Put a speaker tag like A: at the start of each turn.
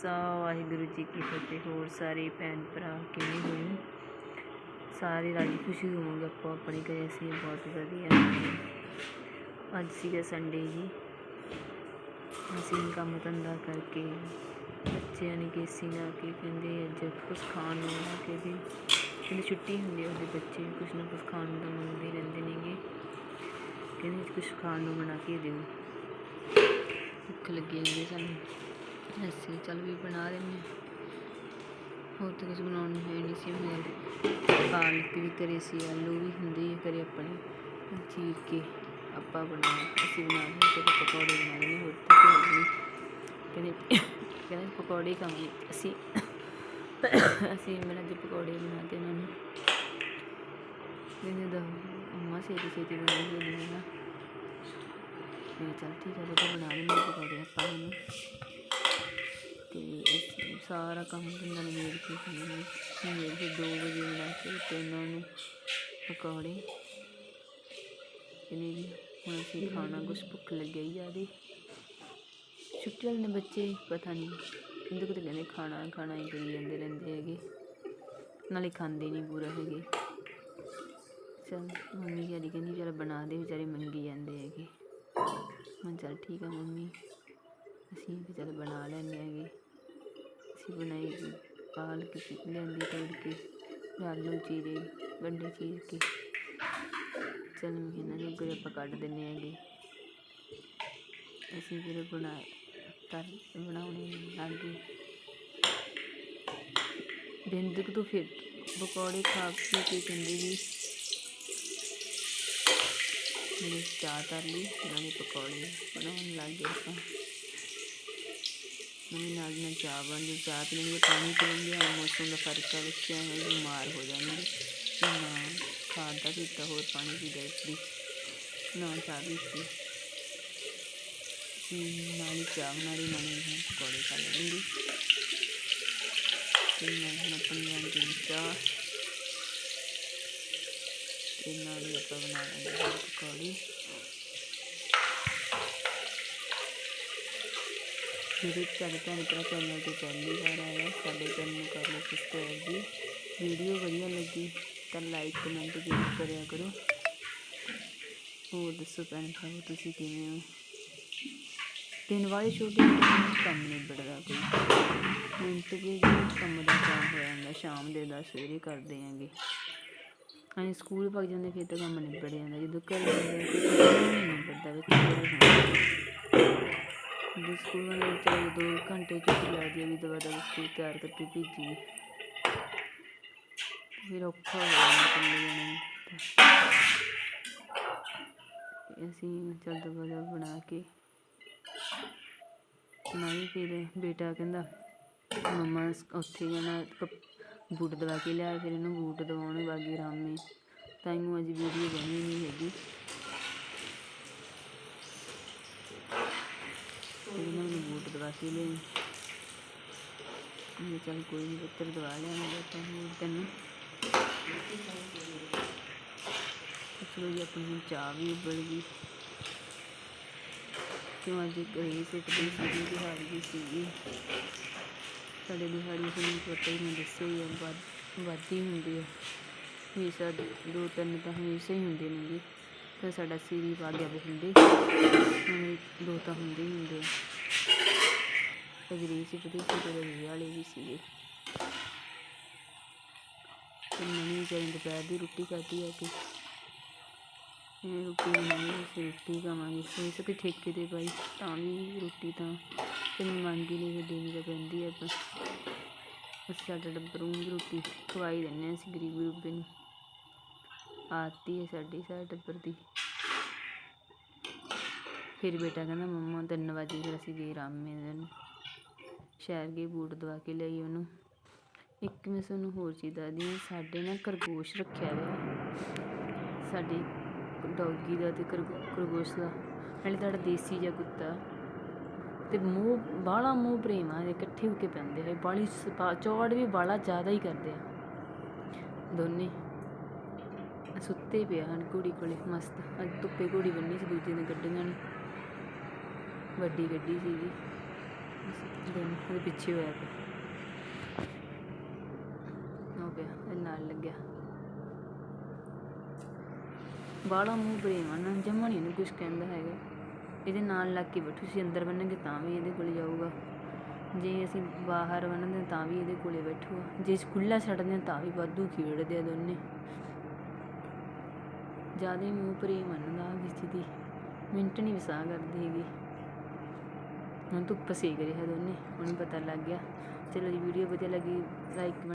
A: ਖਾਲਸਾ, ਵਾਹਿਗੁਰੂ ਜੀ ਕੀ ਫਤਿਹ। ਹੋਰ ਸਾਰੇ ਭੈਣ ਭਰਾ ਕਿਵੇਂ ਹੋ? ਸਾਰੇ ਰਾਜੀ ਖੁਸ਼ੀ ਹੋਵਾਂਗੇ ਆਪਾਂ ਆਪਣੇ ਘਰੇ, ਅਸੀਂ ਬਹੁਤ ਵਧੀਆ ਅੱਜ ਸੀਗਾ ਸੰਡੇ ਜੀ। ਅਸੀਂ ਕੰਮ ਧੰਦਾ ਕਰਕੇ ਬੱਚਿਆਂ ਨੇ ਕੇਸੀ ਨਾ ਕੇ ਕਹਿੰਦੇ ਅੱਜ ਕੁਛ ਖਾਣ ਨੂੰ ਬਣਾ ਕੇ ਵੀ ਜਿਹੜੀ ਛੁੱਟੀ ਹੁੰਦੀ ਉਹਦੇ ਬੱਚੇ, ਕੁਛ ਨਾ ਕੁਛ ਖਾਣ ਨੂੰ ਤਾਂ ਮੰਗਦੇ ਰਹਿੰਦੇ ਨੇਗੇ। ਕਹਿੰਦੇ ਅੱਜ ਕੁਛ ਖਾਣ ਨੂੰ ਬਣਾ ਕੇ ਦਿਓ। ਭੁੱਖ ਲੱਗੀ ਜਾਂਦੀ ਸਾਨੂੰ। ਅਸੀਂ ਚੱਲ ਵੀ ਬਣਾ ਲੈਂਦੇ ਹਾਂ। ਹੋਰ ਤਾਂ ਕੁਝ ਬਣਾਉਣ ਨੂੰ ਹੈ ਨਹੀਂ ਸੀ ਮੇਰੇ ਪਾਲਕ ਵੀ ਕਰੇ ਸੀ, ਆਲੂ ਵੀ ਹੁੰਦੇ ਹੀ ਕਰੇ ਆਪਣੇ। ਚੀਰ ਕੇ ਆਪਾਂ ਬਣਾ, ਅਸੀਂ ਬਣਾ ਲਏ ਤੇ ਪਕੌੜੇ ਬਣਾ ਲਏ ਹੋਰ ਤਾਂ ਕੋਈ ਨਹੀਂ। ਕਹਿੰਦੇ ਕਹਿੰਦੇ ਪਕੌੜੇ ਖਾਣੇ ਅਸੀਂ ਅਸੀਂ ਮੇਰਾ ਜੇ ਪਕੌੜੇ ਬਣਾ ਕੇ ਇਹਨਾਂ ਨੂੰ। ਕਹਿੰਦੇ ਦਾ ਅੰਮਾ ਛੇਤੀ ਛੇਤੀ ਬਣਾ ਕੇ ਦੇਣਾ। ਮੈਂ ਚੱਲ ਠੀਕ ਹੈ ਬੇਟਾ ਬਣਾ ਲੈਂਦੇ ਹਾਂ ਪਕੌੜੇ ਆਪਾਂ ਇਹਨੂੰ ਤੇ ਅਸੀਂ ਸਾਰਾ ਕੰਮ ਧੰਦਾ ਨਿਬੇੜ ਕੇ ਨਿਬੇੜ ਕੇ ਦੋ ਵਜੇ ਬਣਾ ਕੇ ਤੇ ਉਹਨਾਂ ਨੂੰ ਪਕੌੜੇ। ਇਹਨੇ ਜੀ ਹੁਣ ਅਸੀਂ ਖਾਣਾ ਕੁਛ ਭੁੱਖ ਲੱਗਿਆ ਹੀ ਜ਼ਿਆਦੇ। ਛੁੱਟੀ ਵਾਲੇ ਨੇ ਬੱਚੇ ਪਤਾ ਨਹੀਂ ਕਹਿੰਦੇ ਕਿਤੇ ਕਹਿੰਦੇ ਖਾਣਾ ਖਾਣਾ ਹੀ ਕਰੀ ਜਾਂਦੇ ਰਹਿੰਦੇ ਹੈਗੇ। ਨਾਲੇ ਖਾਂਦੇ ਨਹੀਂ ਪੂਰਾ ਹੈਗੇ। ਚਲ ਮੰਮੀ ਕਹਿੰਦੀ ਕਹਿੰਦੀ ਚਲ ਬਣਾ ਦੇ, ਵਿਚਾਰੇ ਮੰਗੀ ਜਾਂਦੇ ਹੈਗੇ। ਮੈਂ ਚੱਲ ਠੀਕ ਆ ਮੰਮੀ। ਅਸੀਂ ਵੀ ਚੱਲ ਬਣਾ ਲੈਂਦੇ ਹੈਗੇ। ਅਸੀਂ ਬਣਾਈ ਪਾਲਕ ਸੀ ਲੈਂਦੀ ਤੋੜ ਕੇ, ਆਲੂ ਚੀਰੇ ਗੰਡੇ ਚੀਰ ਕੇ। ਚੱਲ ਮੈਂ ਇਹਨਾਂ ਨੂੰ ਅੱਗੇ ਆਪਾਂ ਕੱਢ ਦਿੰਦੇ ਹੈਗੇ। ਅਸੀਂ ਫਿਰ ਬਣਾ ਤਰ ਬਣਾਉਣੇ ਲੱਗੇ ਬਿੰਦਕ ਤੋਂ ਫਿਰ ਪਕੌੜੇ ਖਾ ਕੇ ਕੀ ਕਹਿੰਦੇ ਜੀ ਮੈंने ਚਾਹ ਧਰ ਲਈ, ਨਾਲੇ ਪਕੌੜੇ ਬਣਾਉਣ ਲੱਗ ਗਏ ਆਪਾਂ। ਮੰਮੀ ਨਾਲ ਨਾਲ ਚਾਹ ਬਣ ਗਈ ਚਾਹ ਪੀਣਗੇ ਪਾਣੀ ਪੀਣਗੇ ਹੁਣ ਮੌਸਮ ਦਾ ਫ਼ਰਕ ਆ ਬੱਚਿਆਂ ਨੂੰ ਬਿਮਾਰ ਹੋ ਜਾਣਗੇ ਨਾ ਖਾਦਾ ਪੀਤਾ ਹੋਰ ਪਾਣੀ ਪੀਦਾ ਇਸਦੀ ਨਾ ਚਾਹ ਪੀਤੀ ਨਾਲ ਹੀ ਚਾਹ ਬਣਾ ਲਈ ਨਾਲੇ ਹੁਣ ਪਕੌੜੇ ਖਾ ਲੈਣਗੇ ਤੇ ਨਾਲ ਹੁਣ ਆਪਣੀ ਬਣ ਗਈ ਚਾਹ ਤੇ ਨਾਲ ਹੀ ਆਪਾਂ ਬਣਾ ਲਾਂਗੇ ਹੁਣ ਪਕੌੜੇ ਜਿਹੜੇ ਸਾਡੇ ਭੈਣ ਭਰਾ ਚੈਨਲ ਤੇ ਪਹਿਲੀ ਵਾਰ ਆਇਆ ਸਾਡੇ ਚੈਨਲ ਨੂੰ ਕਰ ਲਓ ਸਬਸਕ੍ਰਾਈਬ ਜੀ। ਵੀਡੀਓ ਵਧੀਆ ਲੱਗੀ ਤਾਂ ਲਾਈਕ ਕਮੈਂਟ ਜ਼ਰੂਰ ਕਰਿਆ ਕਰੋ। ਹੋਰ ਦੱਸੋ ਭੈਣ ਭਰਾ ਤੁਸੀਂ ਕਿਵੇਂ ਹੋ? ਦਿਨ ਵਾਲੇ ਛੋਟੇ ਛੋਟੇ ਕੰਮ ਨਹੀਂ ਬੜਦਾ ਕੋਈ। ਮਿੰਟ ਕੇ ਜੀ ਕੰਮ ਦਾ ਕੰਮ ਹੋ ਜਾਂਦਾ, ਸ਼ਾਮ ਦੇ ਦਾ ਸਵੇਰੇ ਕਰਦੇ ਆਂਗੇ। ਅਸੀਂ ਸਕੂਲ ਭੱਜ ਜਾਂਦੇ, ਫਿਰ ਤਾਂ ਕੰਮ ਨਿਬੜ ਜਾਂਦਾ। ਜਦੋਂ ਘਰ ਜਾਂਦੇ ਫਿਰ ਕੰਮ ਨਿਬੜਦਾ ਵੀ ਕਿਹੜੇ ਸਕੂਲ ਵਾਲੇ ਚਲੇ ਦੋ ਘੰਟੇ ਛੁੱਟੀ ਲੱਗਦੀ ਹੈ ਵੀ ਦਵਾ ਦਵਾ ਸਕੂਲ ਤਿਆਰ ਕਰਕੇ ਭੇਜੀ। ਫਿਰ ਔਖਾ ਹੋ ਜਾਂਦਾ ਕੱਲੇ ਜਾਣੇ ਨੂੰ ਅਸੀਂ ਚੱਲ ਦਵਾ ਦਵਾ ਬਣਾ ਕੇ ਫਿਰ ਬੇਟਾ ਕਹਿੰਦਾ, ਮੰਮਾ ਉੱਥੇ ਜਾਣਾ ਬੂਟ ਦਵਾ ਕੇ ਲਿਆ, ਫਿਰ ਇਹਨੂੰ ਬੂਟ ਦਵਾਉਣ ਬਾਗੀ ਰਾਮੇ। ਤਾਂ ਇਹਨੂੰ ਅੱਜ ਵੀਡੀਓ ਬਣੀ ਨਹੀਂ ਹੈਗੀ ਫਿਰ ਇਹਨਾਂ ਨੂੰ ਬੂਟ ਦਵਾ ਕੇ ਲਿਆਈ। ਮੈਂ ਚੱਲ ਕੋਈ ਨਹੀਂ ਪੁੱਤਰ, ਦਵਾ ਲਿਆਂਗਾ ਤਾਂ ਹੋਰ ਤੈਨੂੰ। ਚਲੋ ਜੀ, ਆਪਣੀ ਹੁਣ ਚਾਹ ਵੀ ਉਬਲ ਗਈ। ਕਿਉਂ ਅੱਜ ਗਈ ਸਿੱਟਦੀ ਸੀਗੀ ਦਿਹਾੜੀ ਵੀ ਸੀਗੀ। ਸਾਡੇ ਦਿਹਾੜੀ ਤੁਹਾਨੂੰ ਪਤਾ ਹੀ ਮੈਂ ਦੱਸਿਆ ਹੀ ਹੈ ਵੱਧ ਵੱਧਦੀ ਹੁੰਦੀ ਹੈ ਹਮੇਸ਼ਾ ਦੋ ਤਿੰਨ ਤਾਂ ਹਮੇਸ਼ਾ ਹੀ ਹੁੰਦੇ ਨੇਗੇ। ਫਿਰ ਸਾਡਾ ਸਿਰ ਹੀ ਪਾ ਗਿਆ ਬਠਿੰਡੇ ਦੋ ਤਾਂ ਹੁੰਦੇ ਹੀ ਹੁੰਦੇ ਆ। ਸੀ ਸਿੱਟਦੇ ਸੀ ਤੇ ਰੇਹ ਵਾਲੇ ਵੀ ਸੀਗੇ। ਤੇ ਮੰਮੀ ਵਿਚਾਰੀ ਦੁਪਹਿਰ ਦੀ ਰੋਟੀ ਖਾਧੀ ਆ ਕਿ। ਇਹ ਰੋਟੀ ਬਣਾਈ ਅਸੀਂ ਰੋਟੀ ਖਾਵਾਂਗੇ। ਕੋਈ ਸਕੇ ਠੇਕੇ ਤੇ ਪਾਈ, ਤਾਂ ਵੀ ਰੋਟੀ ਤਾਂ ਫਿਰ ਮੰਗੀ ਨਹੀਂ ਫਿਰ ਦੇਣੀ ਤਾਂ ਪੈਂਦੀ ਆ। ਤਾਂ ਅਸੀਂ ਸਾਡਾ ਟੱਬਰ ਨੂੰ ਵੀ ਰੋਟੀ ਖਵਾਈ ਦਿੰਦੇ ਹਾਂ ਅਸੀਂ ਗਰੀਬ ਗਰੂਬੇ ਨੂੰ। ਆਤੀ ਹੈ ਸਾਡੀ ਸਾਰੇ ਟੱਬਰ ਦੀ। ਫਿਰ ਬੇਟਾ ਕਹਿੰਦਾ, ਮੰਮਾ, ਤਿੰਨ ਵਜੇ ਫਿਰ ਅਸੀਂ ਗਏ ਰਾਮੇ ਦਿਨ ਸ਼ਹਿਰ ਗਏ, ਬੂਟ ਦਵਾ ਕੇ ਲਈ ਉਹਨੂੰ। ਇੱਕ ਮੈਂ ਤੁਹਾਨੂੰ ਹੋਰ ਚੀਜ਼ ਦੱਸਦੀ ਹਾਂ, ਸਾਡੇ ਨਾ ਖਰਗੋਸ਼ ਰੱਖਿਆ ਹੋਇਆ। ਸਾਡੇ ਡੌਗੀ ਦਾ ਤੇ ਖਰਗੋ- ਖਰਗੋਸ਼ ਦਾ। ਨਾਲੇ ਤੁਹਾਡਾ ਦੇਸੀ ਜਿਹਾ ਕੁੱਤਾ। ਤੇ ਮੂੰਹ, ਬਾਹਲਾ ਮੂੰਹ ਪ੍ਰੇਮ ਆ ਇਕੱਠੇ ਹੋ ਕੇ ਪੈਂਦੇ ਹੈ ਬਾਲੀ ਚੌੜ ਵੀ ਬਾਲਾ ਜ਼ਿਆਦਾ ਹੀ ਕਰਦੇ ਆ। ਦੋਨੇ। ਸੁੱਤੇ ਪਿਆ ਹਨ ਕੁੜੀ ਕੋਲੇ ਮਸਤ ਅੱਜ ਧੁੱਪੇ ਘੋੜੀ ਬੰਨੀ ਸੀ ਦੂਜੇ ਨੇ ਗੱਡੀਆਂ ਨੇ ਵੱਡੀ ਗੱਡੀ ਸੀਗੀ ਦੋਨੋਂ ਉਹਦੇ ਪਿੱਛੇ ਹੋਇਆ ਪਿਆ ਹੋ ਗਿਆ ਇਹ ਨਾਲ ਲੱਗਿਆ ਬਾਲਾ ਮੂੰਹ ਪ੍ਰੇਮ ਆ ਨਾ ਜਮਾ ਨਹੀਂ ਇਹਨੂੰ ਕੁਝ ਕਹਿੰਦਾ ਹੈਗਾ ਇਹਦੇ ਨਾਲ ਲੱਗ ਕੇ ਬੈਠੂ ਸੀ ਅੰਦਰ ਬੰਨਾਂਗੇ ਤਾਂ ਵੀ ਇਹਦੇ ਕੋਲ ਜਾਊਗਾ ਜੇ ਅਸੀਂ ਬਾਹਰ ਬੰਨ੍ਹਦੇ ਹਾਂ ਤਾਂ ਵੀ ਇਹਦੇ ਕੋਲੇ ਬੈਠੂਗਾ ਜੇ ਖੁੱਲਾ ਛੱਡਦੇ ਹਾਂ ਤਾਂ ਵੀ ਵਾਧੂ ਖੇਡਦੇ ਆ ਦੋਨੇ ਜ਼ਿਆਦਾ ਮੂੰਹ ਪ੍ਰੇਮ ਮੰਨਦਾ ਕਿਸੇ ਦੀ ਮਿੰਟ ਨਹੀਂ ਵਸਾ ਕਰਦੀ ਹੈਗੀ। ਹੁਣ ਧੁੱਪ ਸੇਕ ਰਿਹਾ ਦੋਨੇ, ਹੁਣ ਪਤਾ ਲੱਗ ਗਿਆ। ਚਲੋ ਜੀ ਵੀਡੀਓ ਵਧੀਆ ਲੱਗੀ ਲਾਈਕ